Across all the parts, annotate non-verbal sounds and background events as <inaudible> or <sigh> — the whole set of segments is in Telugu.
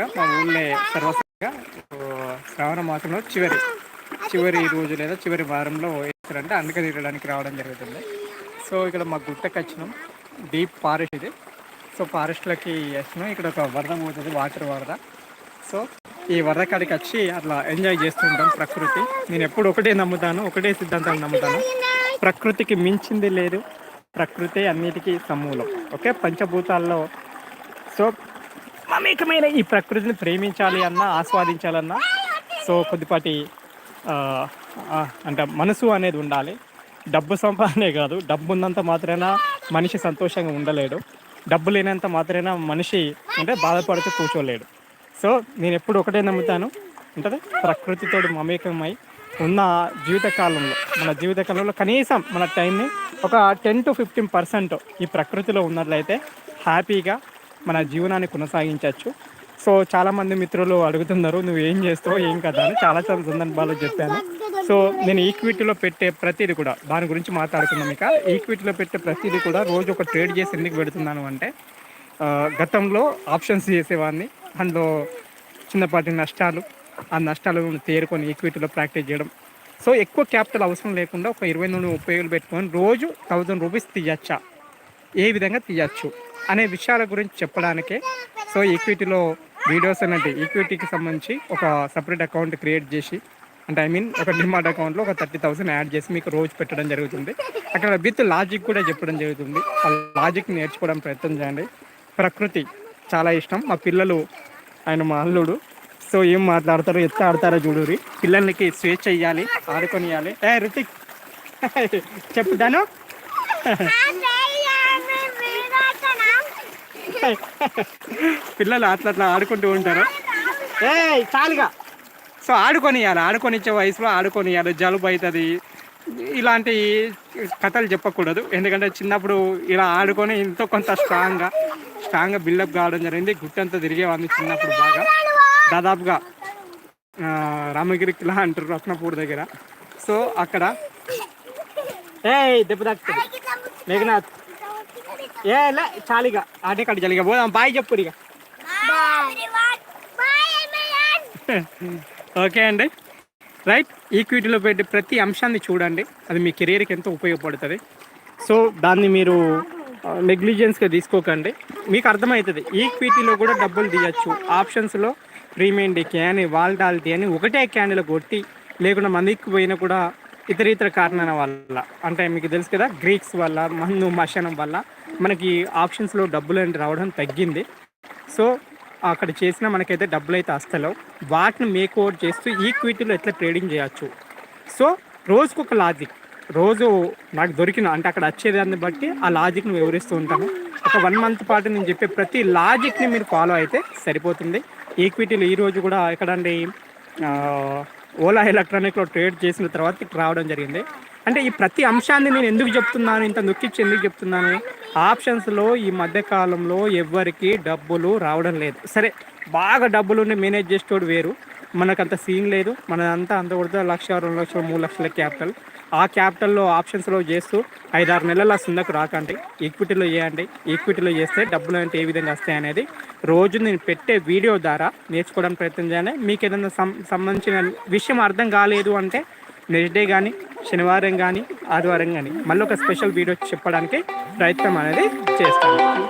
మా ఊళ్ళో సర్వసంగా శ్రావణ మాసంలో చివరి చివరి రోజు లేదా చివరి వారంలో వేస్తారంటే అందుక తిరగడానికి రావడం జరుగుతుంది. సో ఇక్కడ మా గుట్టకు వచ్చినాం. డీప్ ఫారెస్ట్ ఇది. సో ఫారెస్ట్లోకి వేస్తున్నాం. ఇక్కడ ఒక వరద పోతుంది వాటర్ వరద. సో ఈ వరద కాడికి వచ్చి అట్లా ఎంజాయ్ చేస్తుంటాం ప్రకృతి. నేను ఎప్పుడు ఒకటే నమ్ముతాను ఒకటే సిద్ధాంతాన్ని నమ్ముతాను. ప్రకృతికి మించింది లేదు. ప్రకృతి అన్నిటికీ సమూలం. ఓకే? పంచభూతాల్లో. సో మమేకమైన ఈ ప్రకృతిని ప్రేమించాలి అన్నా ఆస్వాదించాలన్నా సో కొద్దిపాటి అంటే మనసు అనేది ఉండాలి. డబ్బు సంపాదనే కాదు డబ్బు ఉన్నంత మాత్రాన మనిషి సంతోషంగా ఉండలేడు. డబ్బు లేనంత మాత్రాన మనిషి అంటే బాధపడుతూ కూర్చోలేడు. సో నేను ఎప్పుడు ఒకటే నమ్ముతాను అంటే ప్రకృతితో మమేకమై ఉన్న జీవితకాలంలో మన జీవితకాలంలో కనీసం మన టైంని ఒక టెన్ టు ఫిఫ్టీన్ పర్సెంట్ ఈ ప్రకృతిలో ఉన్నట్లయితే హ్యాపీగా మన జీవనాన్ని కొనసాగించవచ్చు. సో చాలామంది మిత్రులు అడుగుతున్నారు నువ్వు ఏం చేస్తావు ఏం కదా అని చాలా చాలా సందర్భాలు చెప్పాను. సో నేను ఈక్విటీలో పెట్టే ప్రతిదీ కూడా దాని గురించి మాట్లాడుకున్నాం ఇక. ఈక్విటీలో పెట్టే ప్రతిదీ కూడా రోజు ఒక ట్రేడ్ చేసి ఎందుకు పెడుతున్నాను అంటే గతంలో ఆప్షన్స్ చేసేవాడిని. అందులో చిన్నపాటి నష్టాలు ఆ నష్టాలను తేరుకొని ఈక్విటీలో ప్రాక్టీస్ చేయడం. సో ఎక్కువ క్యాపిటల్ అవసరం లేకుండా ఒక ఇరవై నుండి ముప్పై వేలు పెట్టుకొని రోజు థౌజండ్ రూపీస్ తీయచ్చా? ఏ విధంగా తీయచ్చు అనే విషయాల గురించి చెప్పడానికే. సో ఈక్విటీలో వీడియోస్ అనేది ఈక్విటీకి సంబంధించి ఒక సపరేట్ అకౌంట్ క్రియేట్ చేసి అంటే ఐ మీన్ ఒక డిమాట్ అకౌంట్లో ఒక థర్టీ థౌసండ్ యాడ్ చేసి మీకు రోజు పెట్టడం జరుగుతుంది. అక్కడ విత్ లాజిక్ కూడా చెప్పడం జరుగుతుంది. ఆ లాజిక్ నేర్చుకోవడం ప్రయత్నం చేయండి. ప్రకృతి చాలా ఇష్టం. మా పిల్లలు ఆయన మా అల్లుడు. సో ఏం మాట్లాడతారో ఎత్త ఆడతారో చూడురి పిల్లలకి స్వేచ్ఛ ఇవ్వాలి ఆడుకొనియాలి ఏ రుతిక్! చెప్పుదాను <laughs> పిల్లలు అట్లా అట్లా ఆడుకుంటూ ఉంటారు? ఏ చాలుగా. సో ఆడుకొనియాలి ఆడుకొనిచ్చే వయసులో ఆడుకొనియాలి జలుబు అవుతుంది ఇలాంటి కథలు చెప్పకూడదు. ఎందుకంటే చిన్నప్పుడు ఇలా ఆడుకొని ఎంతో కొంత స్ట్రాంగ్గా స్ట్రాంగ్గా బిల్డప్ కావడం జరిగింది. గుట్టంతా తిరిగేవాడిని చిన్నప్పుడు బాగా. దాదాపుగా రామగిరి కిలా అంటారు రత్నపూర్ దగ్గర. సో అక్కడ ఏ దెబ్బ తాకుతుంది. మేఘనాథ్ ఏ చాలిగా. ఆటే కాడి చలిగా. పోదాం బాయ్ చెప్పు ఇక ఓకే అండి. రైట్ ఈక్విటీలో పెట్టే ప్రతి అంశాన్ని చూడండి. అది మీ కెరీర్కి ఎంతో ఉపయోగపడుతుంది. సో దాన్ని మీరు నెగ్లిజెన్స్గా తీసుకోకండి. మీకు అర్థమవుతుంది. ఈక్విటీలో కూడా డబ్బులు తీయచ్చు. ఆప్షన్స్లో ప్రీమియం డేకి అని వాల్డాలిటీ అని ఒకటే క్యాండిల్ కొట్టి లేకుండా మందికి పోయినా కూడా ఇతర ఇతర కారణాల వల్ల అంటే మీకు తెలుసు కదా గ్రీక్స్ వల్ల మందు మశనం వల్ల మనకి ఆప్షన్స్లో డబ్బులు అంటే రావడం తగ్గింది. సో అక్కడ చేసిన మనకైతే డబ్బులు అయితే వస్తలేవు వాటిని మేక్ ఓవర్ చేస్తూ ఈక్విటీలో ఎట్లా ట్రేడింగ్ చేయొచ్చు? సో రోజుకు ఒక లాజిక్. రోజు నాకు దొరికిన అంటే అక్కడ వచ్చేదాన్ని బట్టి ఆ లాజిక్ని వివరిస్తూ ఉంటాను ఒక వన్ మంత్ పాటు నేను చెప్పే ప్రతి లాజిక్ని మీరు ఫాలో అయితే సరిపోతుంది. ఈక్విటీలు ఈరోజు కూడా ఎక్కడండి? ఓలా ఎలక్ట్రానిక్లో ట్రేడ్ చేసిన తర్వాత రావడం జరిగింది. అంటే ఈ ప్రతి అంశాన్ని నేను ఎందుకు చెప్తున్నాను ఇంత నొక్కిచ్చి ఎందుకు చెప్తున్నాను? ఆప్షన్స్లో ఈ మధ్యకాలంలో ఎవరికి డబ్బులు రావడం లేదు. సరే బాగా డబ్బులు మేనేజ్ చేసేటోడు వేరు. మనకు అంత సీన్ లేదు. మనదంతా అంత కూడా లక్ష రెండు లక్షలు మూడు లక్షల క్యాపిటల్. ఆ క్యాపిటల్లో ఆప్షన్స్లో చేస్తూ ఐదారు నెలల సుందకు రాకండి. ఈక్విటీలో చేయండి. ఈక్విటీలో చేస్తే డబ్బులు అంటే ఏ విధంగా వస్తాయి అనేది రోజు నేను పెట్టే వీడియో ద్వారా నేర్చుకోవడానికి ప్రయత్నం చేయాలి. మీకు ఏదైనా సం- సంబంధించిన విషయం అర్థం కాలేదు అంటే నెక్స్ట్ డే కానీ శనివారం కానీ ఆదివారం కానీ మళ్ళీ ఒక స్పెషల్ వీడియో చెప్పడానికి ప్రయత్నం అనేది చేస్తాను.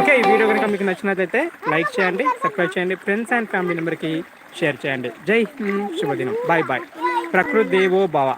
ఓకే ఈ వీడియో కనుక మీకు నచ్చినట్లయితే లైక్ చేయండి సబ్స్క్రైబ్ చేయండి. ఫ్రెండ్స్ అండ్ ఫ్యామిలీ మెంబర్కి షేర్ చేయండి. జై శుభదినం. Bye bye. ప్రకృతి దేవో భవ.